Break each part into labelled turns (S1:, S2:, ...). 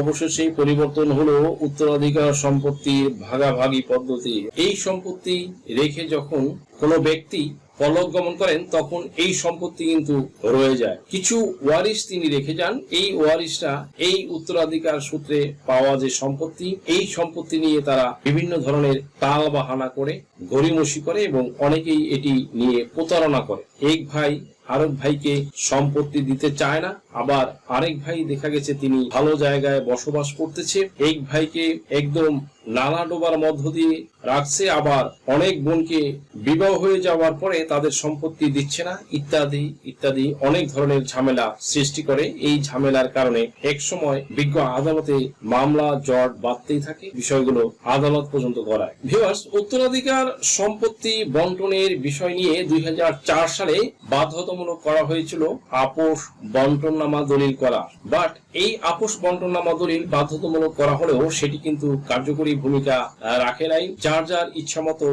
S1: অবশেষে পরিবর্তন হলো উত্তরাধিকার সম্পত্তির ভাগাভাগি পদ্ধতি। এই সম্পত্তি রেখে যখন কোনো ব্যক্তি পলক গমন করেন, তখন এই সম্পত্তি কিন্তু রয়ে যায়। কিছু ওয়ারিশ তিনি রেখে যান। এই ওয়ারিশরা এই উত্তরাধিকার সূত্রে পাওয়া যে সম্পত্তি, এই সম্পত্তি নিয়ে তারা বিভিন্ন ধরনের তাল বাহানা করে, গড়িমসি করে এবং অনেকেই এটি নিয়ে প্রতারণা করে। এক ভাই আরেক ভাইকে সম্পত্তি দিতে চায় না। আবার আরেক ভাই দেখা গেছে তিনি ভালো জায়গায় বসবাস করতেছে। এক ভাইকে একদম নালা ডোবার মধ্য দিয়ে রাখছে। আবার অনেক বোনকে বিবাহ হয়ে যাওয়ার পরে তাদের সম্পত্তি দিচ্ছে না। ইত্যাদি ইত্যাদি অনেক ধরনের ঝামেলা সৃষ্টি করে। এই ঝামেলার কারণে এক সময় বিজ্ঞ আদালতে মামলা, জট বাঁধতেই থাকে। বিষয়গুলো আদালত পর্যন্ত গড়ায়। ভিউয়ার্স উত্তরাধিকার সম্পত্তি বন্টনের বিষয় নিয়ে দুই হাজার চার সালে বাধ্যতামূলক করা হয়েছিল আপোষ বন্টননামা দলিল করা। বাট এই আপোষ বন্টননামা দলিল বাধ্যতামূলক করা হলেও সেটি কিন্তু কার্যকরী ভূমিকা রাখে নাই। যার যার ইচ্ছা মতো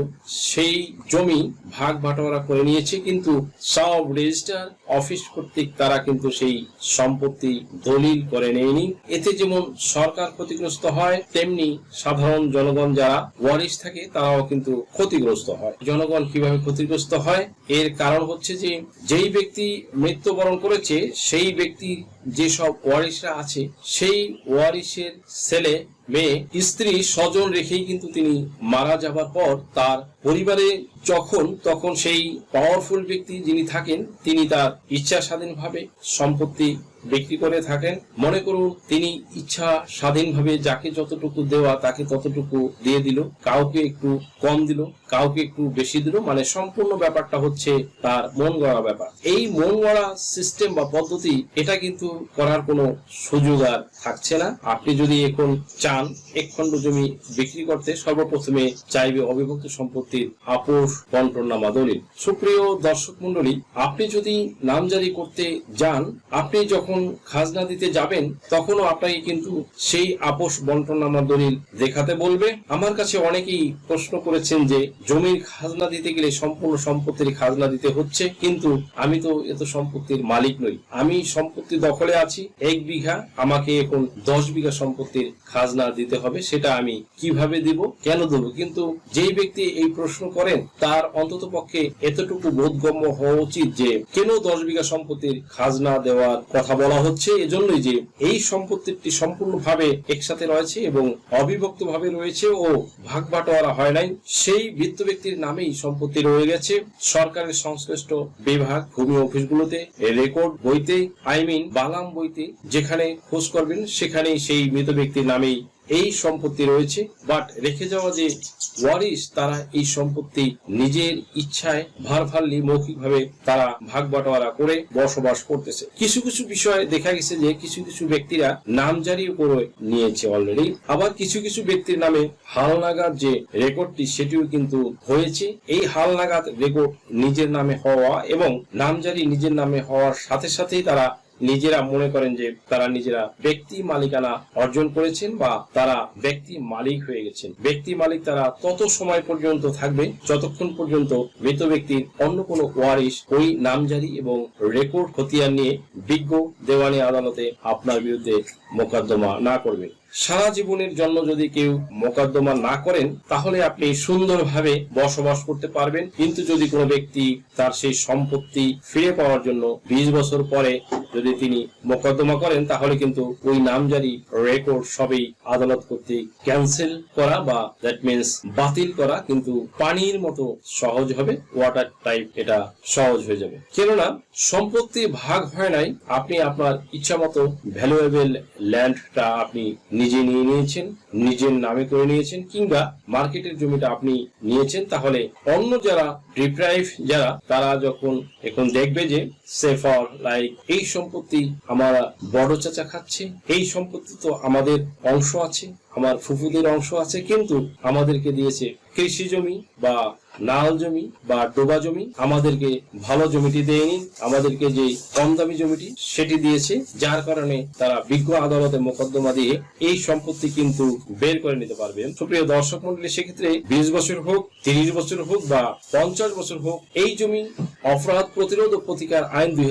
S1: সেই জমি ভাগ বাটোয়ারা করে নিয়েছে, কিন্তু সব রেজিস্টার অফিস কর্তৃক তারা কিন্তু সেই সম্পত্তি দলিল করে নেয়নি। এতে যেমন সরকার ক্ষতিগ্রস্ত হয়, তেমনি সাধারণ জনগণ যারা ওয়ারিশ থাকে, তারাও কিন্তু ক্ষতিগ্রস্ত হয়। জনগণ কীভাবে ক্ষতিগ্রস্ত হয়? এর কারণ হচ্ছে যে, যেই ব্যক্তি মৃত্যুবরণ করেছে, সেই ব্যক্তির যেসব ওয়ারিশরা আছে, সেই ওয়ারিশের ছেলে, মেয়ে, স্ত্রী, স্বজন রেখেই কিন্তু তিনি মারা যাবার পর তার পরিবারে যখন, তখন সেই পাওয়ারফুল ব্যক্তি যিনি থাকেন, তিনি তার ইচ্ছা স্বাধীনভাবে সম্পত্তি বিক্রি করে থাকেন। মনে করুন, তিনি ইচ্ছা স্বাধীনভাবে যাকে যতটুকু দেওয়া তাকে ততটুকু দিয়ে দিল, কাউকে একটু কম দিল, কাউকে একটু বেশি দিল মানে সম্পূর্ণ ব্যাপারটা হচ্ছে তার মন গড়া ব্যাপার। এই মন গড়া সিস্টেম বা পদ্ধতি, এটা কিন্তু করার কোনো সুযোগ আর থাকছে না। আপনি যদি এখন চান এক খণ্ড জমি বিক্রি করতে, সর্বপ্রথমে চাইবে অবিভক্ত সম্পত্তির আপোষ বন্টনামা দলিল। সুপ্রিয় দর্শক মন্ডলী আপনি যদি নামজারি করতে যান, আপনি যখন খাজনা দিতে যাবেন, তখনও আপনাকে কিন্তু সেই আপোষ বন্টনামা দলিল দেখাতে বলবে। আমার কাছে অনেকেই প্রশ্ন করেছেন যে, জমির খাজনা দিতে গেলে সম্পূর্ণ সম্পত্তির খাজনা দিতে হচ্ছে, কিন্তু আমি তো এত সম্পত্তির মালিক নই। আমি সম্পত্তি দখলে আছি, এক বিঘা, আমাকে এখন দশ বিঘা সম্পত্তির খাজনা দিতে হবে, সেটা আমি কীভাবে দিব, কেন দেবো? কিন্তু যেই ব্যক্তি এই প্রশ্ন করেন, তার অন্তত পক্ষে এতটুকু বোধগম্য হওয়া উচিত যে, কেন দশ বিঘা সম্পত্তির খাজনা দেওয়ার কথা বলা হচ্ছে এজন্যই যে এই সম্পত্তিটি সম্পূর্ণভাবে একসাথে রয়েছে এবং অবিভক্ত ভাবে রয়েছে ও ভাগ বাটোয়ারা হয় নাই। সেই বৃত্ত ব্যক্তির নামেই সম্পত্তি রয়ে গেছে। সরকারের সংশ্লিষ্ট বিভাগ, ভূমি অফিসগুলোতে রেকর্ড বইতে, আই মিন বালাম বইতে যেখানে খোঁজ করবেন, সেখানেই সেই মৃত ব্যক্তির নামেই এই সম্পত্তি রয়েছে বাট রেখে যাওয়া যে ওয়ারিশ, তারা এই সম্পত্তি নিজের ইচ্ছায় ভার ভারলি মৌখিকভাবে তারা ভাগ বাটোয়ারা করে বসবাস করতেছে। কিছু কিছু বিষয়ে দেখা গেছে যে কিছু কিছু ব্যক্তিরা নাম নামজারি করে নিয়েছে অলরেডি আবার কিছু কিছু ব্যক্তির নামে হালনাগাদ যে রেকর্ডটি, সেটিও কিন্তু হয়েছে। এই হালনাগাদ রেকর্ড নিজের নামে হওয়া এবং নামজারি নিজের নামে হওয়ার সাথে সাথেই তারা নিজেরা মনে করেন যে তারা নিজেরা ব্যক্তি মালিকানা অর্জন করেছেন বা তারা ব্যক্তি মালিক হয়ে গেছেন। ব্যক্তি মালিক তারা তত সময় পর্যন্ত থাকবে যতক্ষণ পর্যন্ত মৃত ব্যক্তির অন্য কোনো ওয়ারিশ ওই নামজারি এবং রেকর্ড খতিয়ান নিয়ে বিজ্ঞ দেওয়ানি আদালতে আপনার বিরুদ্ধে মোকদ্দমা না করবে সারা জীবনের জন্য যদি কেউ মোকদ্দমা না করেন, তাহলে আপনি সুন্দরভাবে বসবাস করতে পারবেন। কিন্তু যদি কোনো ব্যক্তি তার সেই সম্পত্তি ফিরে পাওয়ার জন্য বিশ বছর পরে যদি তিনি মোকদ্দমা করেন, তাহলে কিন্তু ওই নামজারি রেকর্ড সবই আদালত কর্তৃক ক্যান্সেল করা বা দ্যাট মিনস বাতিল করা কিন্তু পানির মতো সহজ হবে ওয়াটার টাইপ এটা সহজ হয়ে যাবে। কেননা সম্পত্তি ভাগ হয় নাই, আপনি আপনার ইচ্ছা মতো ভ্যালুয়েবল ল্যান্ডটা আপনি নিজে নিয়ে নিয়েছেন, নিজের নামে করে নিয়েছেন, কিংবা মার্কেটের জমিটা আপনি নিয়েছেন, তাহলে অন্য যারা ডিপ্রাইভ যারা, তারা যখন এখন দেখবে যে সেফর লাইক এই সম্পত্তি আমার বড় চাচা খাচ্ছে, এই সম্পত্তি তো আমাদের অংশ আছে, আমার ফুফুদের অংশ আছে, কিন্তু আমাদেরকে দিয়েছে কৃষি জমি বা নাল জমি বা ডোবা জমি আমাদেরকে ভালো জমিটি দেয়নি, আমাদেরকে যে কম দামি জমিটি সেটি দিয়েছে, যার কারণে তারা বিজ্ঞ আদালতে মোকদ্দমা দিয়ে এই সম্পত্তি কিন্তু বের করে নিতে পারবেন। সুপ্রিয় দর্শক মন্ডলী, সেক্ষেত্রে বিশ বছর হোক, তিরিশ বছর হোক বা পঞ্চাশ বছর হোক, এই জমি অপরাধ প্রতিরোধ ও প্রতিকার আইন দুই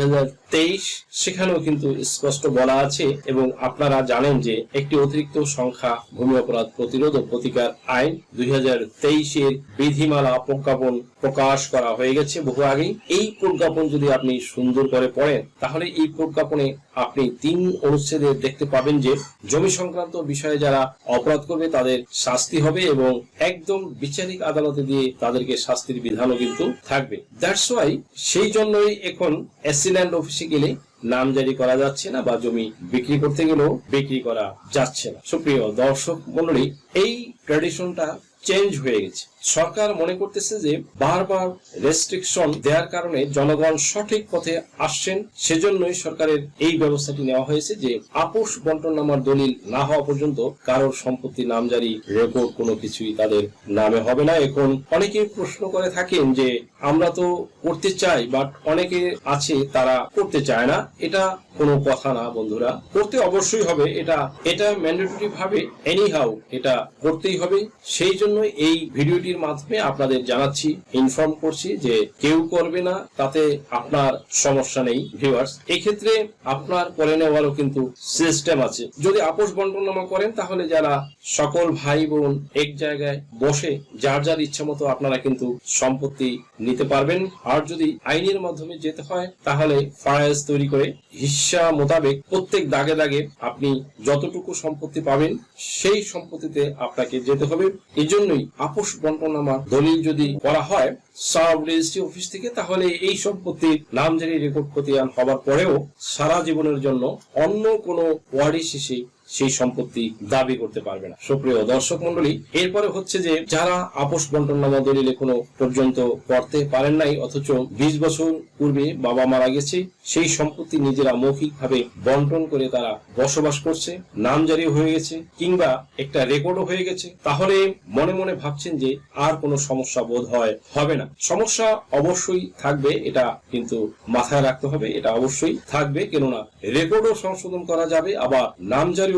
S1: তেইশ সেখানেও কিন্তু স্পষ্ট বলা আছে এবং আপনারা জানেন যে একটি অতিরিক্ত সংখ্যা ভূমি অপরাধ প্রতিরোধ ও প্রতিকার আইন দুই হাজার তেইশের বিধিমালা প্রজ্ঞাপন প্রকাশ করা হয়ে গেছে বহু আগেই। এই প্রজ্ঞাপন যদি আপনি সুন্দর করে পড়েন, তাহলে এই প্রজ্ঞাপনে আপনি তিন অনুচ্ছেদে দেখতে পাবেন যে, জমি সংক্রান্ত বিষয়ে যারা অপরাধ করবে, তাদের শাস্তি হবে এবং একদম বিচারিক আদালতে দিয়ে তাদেরকে শাস্তির বিধানও কিন্তু থাকবে। দ্যাটস ওয়াই সেই জন্যই এখন অ্যাসিল্যান্ড অফিসে গেলে নাম জারি করা যাচ্ছে না বা জমি বিক্রি করতে গেলেও বিক্রি করা যাচ্ছে না। সুপ্রিয় দর্শক মন্ডলী এই ট্র্যাডিশনটা চেঞ্জ হয়ে গেছে। সরকার মনে করতেছে যে বারবার রেস্ট্রিকশন দেওয়ার কারণে জনগণ সঠিক পথে আসছেন, সেজন্যই সরকারের এই ব্যবস্থাটি নেওয়া হয়েছে যে আপোষ বন্টননামার দলিল না হওয়া পর্যন্ত কারোর সম্পত্তি নামজারি রেকর্ড কোনো কিছুই তাদের নামে হবে না। এখন অনেকে প্রশ্ন করে থাকেন যে আমরা তো করতে চাই বাট অনেকে আছে তারা করতে চায় না। এটা কোনো কথা না বন্ধুরা। করতে অবশ্যই হবে। এটা এটা ম্যান্ডেটরি ভাবে এনি হাউ এটা করতেই হবে। সেই জন্য এই ভিডিওটির মাধ্যমে আপনাদের জানাচ্ছি ইনফর্ম করছি যে কেউ করবে না, তাতে আপনার সমস্যা নেই ভিউয়ার্স এক্ষেত্রে আপনার করে নেওয়ারও কিন্তু সিস্টেম আছে। যদি আপোষ বন্টনামা করেন, তাহলে যারা সকল ভাই বোন এক জায়গায় বসে যার যার ইচ্ছা মতো আপনারা কিন্তু সম্পত্তি নিতে পারবেন। আর যদি আইনের মাধ্যমে যেতে হয়, তাহলে ফায়াজ তৈরি করে হিসা মোতাবেক প্রত্যেক দাগে দাগে আপনি যতটুকু সম্পত্তি পাবেন, সেই সম্পত্তিতে আপনাকে যেতে হবে। এই জন্যই আপোষ বন্টনামা দলিল যদি করা হয় সাব রেজিস্ট্রি অফিস থেকে, তাহলে এই সম্পত্তির নামজারি রেকর্ড খতিয়ান হবার পরেও সারা জীবনের জন্য অন্য কোনো ওয়ার্ডে শেষে সেই সম্পত্তি দাবি করতে পারবে না। সুপ্রিয় দর্শক মন্ডলী এরপরে হচ্ছে যে যারা আপোষ বন্টননামা দলিল এখনও পর্যন্ত করতে পারেন নাই, অথচ বিশ বছর পূর্বে বাবা মারা গেছে, সেই সম্পত্তি নিজেরা মৌখিকভাবে বন্টন করে তারা বসবাস করছে নামজারি হয়ে গেছে, কিংবা একটা রেকর্ডও হয়ে গেছে। তাহলে মনে মনে ভাবছেন যে আর কোনো সমস্যা বোধ হয়, হবে না। সমস্যা অবশ্যই থাকবে, এটা কিন্তু মাথায় রাখতে হবে, এটা অবশ্যই থাকবে, কেননা রেকর্ডও সংশোধন করা যাবে, আবার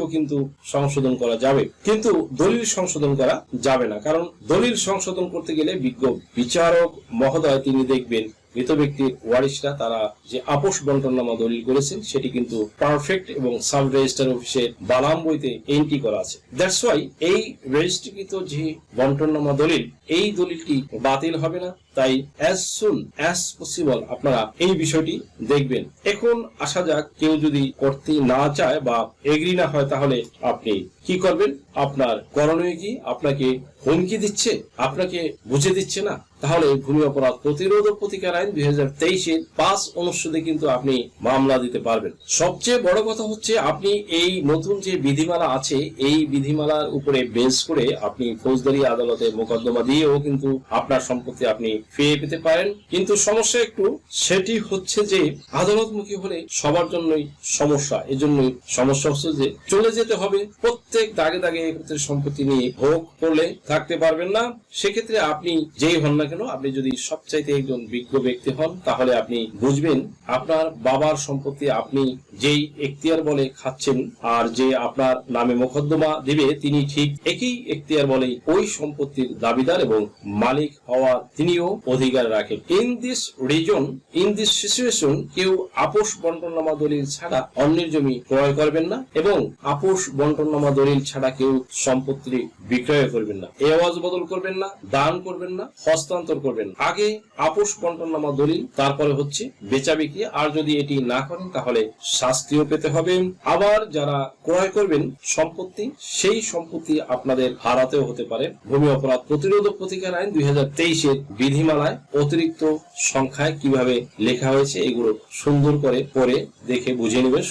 S1: নামজারিও কিন্তু সংশোধন করা যাবে। কিন্তু দলিল সংশোধন করা যাবে না। কারণ দলিল সংশোধন করতে গেলে বিজ্ঞ বিচারক মহোদয় তিনি দেখবেন মৃত ব্যক্তির ওয়ারিশরা, তারা যে আপোষ বন্টননামা দলিল করেছেন, সেটি কিন্তু পারফেক্ট এবং সাব রেজিস্টার অফিসের বালাম বইতে এন্ট্রি করা আছে। দ্যাটস ওয়াই এই রেজিস্ট্রিকৃত যে বন্টননামা দলিল, এই দলিলটি বাতিল হবে না। তাই অ্যাজ সুন অ্যাজ পসিবল আপনারা এই বিষয়টি দেখবেন। এখন আসা যাক, কেউ যদি করতে না চায় বা এগ্রি না হয়, তাহলে আপনি কি করবেন? আপনার করণীয় কি? আপনাকে হুমকি দিচ্ছে? আপনাকে বুঝে দিচ্ছে না? তাহলে ভূমি অপরাধ প্রতিরোধ প্রতিকার আইন দুই হাজার তেইশের পাঁচ অনুচ্ছেদে কিন্তু আপনি মামলা দিতে পারবেন। সবচেয়ে বড় কথা হচ্ছে, আপনি এই নতুন যে বিধিমালা আছে, এই বিধিমালার উপরে বেস করে আপনি ফৌজদারি আদালতে মোকদ্দমা দিয়েও কিন্তু আপনার সম্পত্তি আপনি ফিরে পেতে পারেন। কিন্তু সমস্যা একটু, সেটি হচ্ছে যে আদালতমুখী হলে সবার জন্যই সমস্যা। এজন্যই সমস্যা হচ্ছে যে চলে যেতে হবে, প্রত্যেক দাগে দাগে একত্রের সম্পত্তি নিয়ে ভোগ করলে থাকতে পারবেন না। সেক্ষেত্রে আপনি যেই হন না কেন, আপনি যদি সবচাইতে একজন বিজ্ঞ ব্যক্তি হন, তাহলে আপনি বুঝবেন আপনার বাবার সম্পত্তি আপনি যেই এখতিয়ার বলে খাচ্ছেন আর যে আপনার নামে মোকদ্দমা দিবে, তিনি ঠিক একই এখতিয়ার বলে ওই সম্পত্তির দাবিদার এবং মালিক হওয়ার তিনিও অধিকার রাখেন in this reason in this situation কেউ আপোষ বন্টননামা দলিল ছাড়া অন্যের জমি ক্রয় করবেন না এবং আপোষ বন্টননামা দলিল ছাড়া কেউ সম্পত্তি বিক্রয় করবেন না। এ আওয়াজ বদল করবেন না, দান করবেন না, হস্তান্তর করবেন আগে আপোষ বন্টননামা দলিল, তারপরে হচ্ছে বেচা বিক্রি আর যদি এটি না করেন, তাহলে শাস্তিও পেতে হবে। আবার যারা ক্রয় করবেন সম্পত্তি, সেই সম্পত্তি আপনাদের হারাতেও হতে পারে। ভূমি অপরাধ প্রতিরোধ প্রতিকার আইন দুই হাজার তেইশের বিধিমালায় অতিরিক্ত সংখ্যায় কীভাবে লেখা হয়েছে এগুলো সুন্দর করে পরে দেখে বুঝে নেবেন।